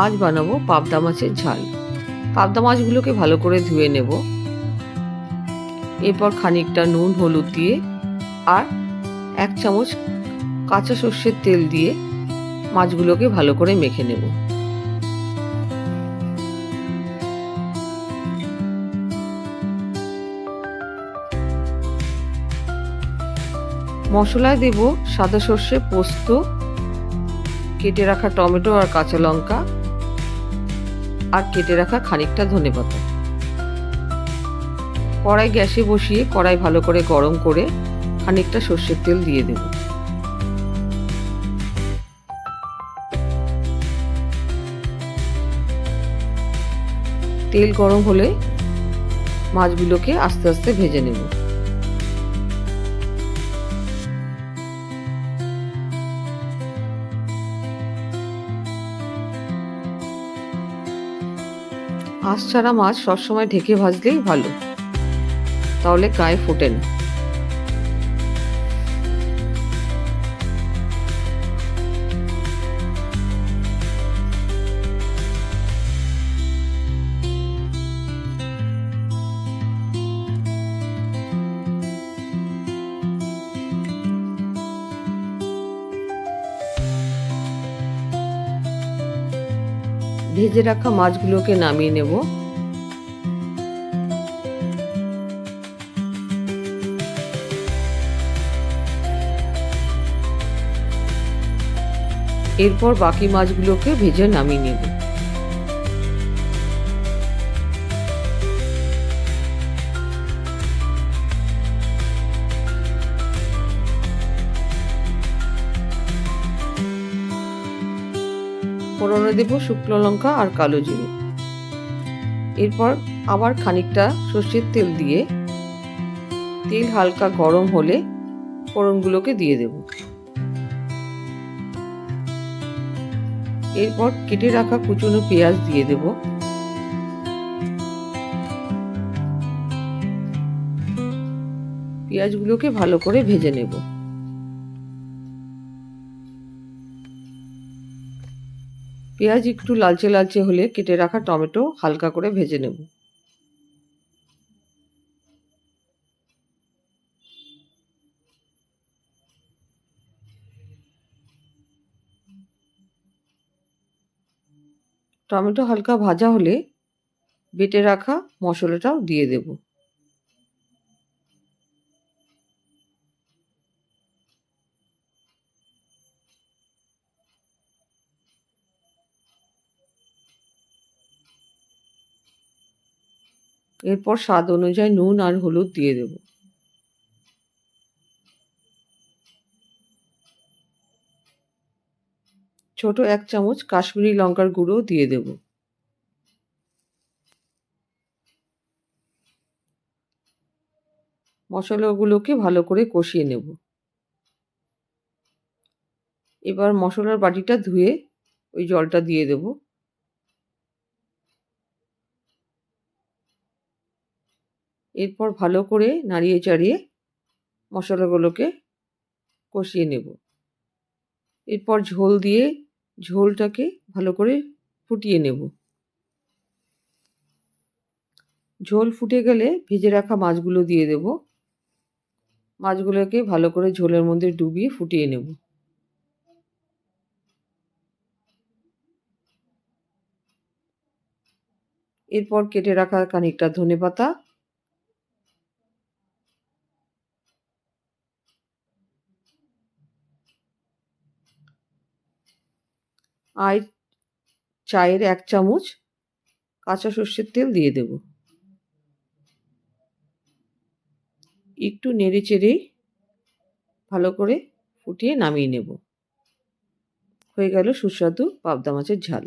আজ বানাবো পাবদা মাছের ঝাল। পাবদা মাছগুলোকে ভালো করে ধুয়ে নেব। এরপর খানিকটা নুন, হলুদ দিয়ে আর এক চামচ কাঁচা সর্ষের তেল দিয়ে মাছগুলোকে ভালো করে মেখে নেব। মশলায় দেব সাদা সর্ষে, পোস্ত, কেটে রাখা টমেটো আর কাঁচা লঙ্কা আর কেটে রাখা খানিকটা ধনে পাতা। কড়াই গ্যাসে বসিয়ে কড়াই ভালো করে গরম করে খানিকটা সর্ষের তেল দিয়ে দেব। তেল গরম হলে মাছগুলোকে আস্তে আস্তে ভেজে নেব। আঁশ ছাড়া মাছ সবসময় ঢেকে ভাজলেই ভালো। তাহলে গায়ে ফোটে না। ভেজে রাখা মাছগুলোকে নামিয়ে নেব। এরপর বাকি মাছগুলোকে ভেজে নামিয়ে নেব। ফোড়নে দেব শুকনো লঙ্কা আর কালো জিরে। এরপর আবার খানিকটা সর্ষের তেল দিয়ে, তেল হালকা গরম হলে ফোড়নগুলোকে দিয়ে দেব। এরপর কেটে রাখা কুচনো পেঁয়াজ দিয়ে দেব। পেঁয়াজগুলোকে ভালো করে ভেজে নেব। পেঁয়াজ একটু লালচে লালচে হলে কেটে রাখা টমেটো হালকা করে ভেজে নেব। টমেটো হালকা ভাজা হলে বেটে রাখা মশলাটাও দিয়ে দেব। এরপর স্বাদ অনুযায়ী নুন আর হলুদ দিয়ে দেব। ছোট এক চামচ কাশ্মীরি লঙ্কার গুঁড়ো দিয়ে দেব। মশলাগুলোকে ভালো করে কষিয়ে নেব। এবার মশলার বাটিটা ধুয়ে ওই জলটা দিয়ে দেবো। এরপর ভালো করে নাড়িয়ে চাড়িয়ে মশলাগুলোকে কষিয়ে নেব। এরপর ঝোল দিয়ে ঝোলটাকে ভালো করে ফুটিয়ে নেব। ঝোল ফুটে গেলে ভেজে রাখা মাছগুলো দিয়ে দেব। মাছগুলোকে ভালো করে ঝোলের মধ্যে ডুবিয়ে ফুটিয়ে নেব। এরপর কেটে রাখা খানিকটা ধনে পাতা আর চায়ের এক চামচ কাঁচা সর্ষের তেল দিয়ে দেব। একটু নেড়ে চেড়ে ভালো করে ফুটিয়ে নামিয়ে নেব। হয়ে গেল সুস্বাদু পাবদা মাছের ঝাল।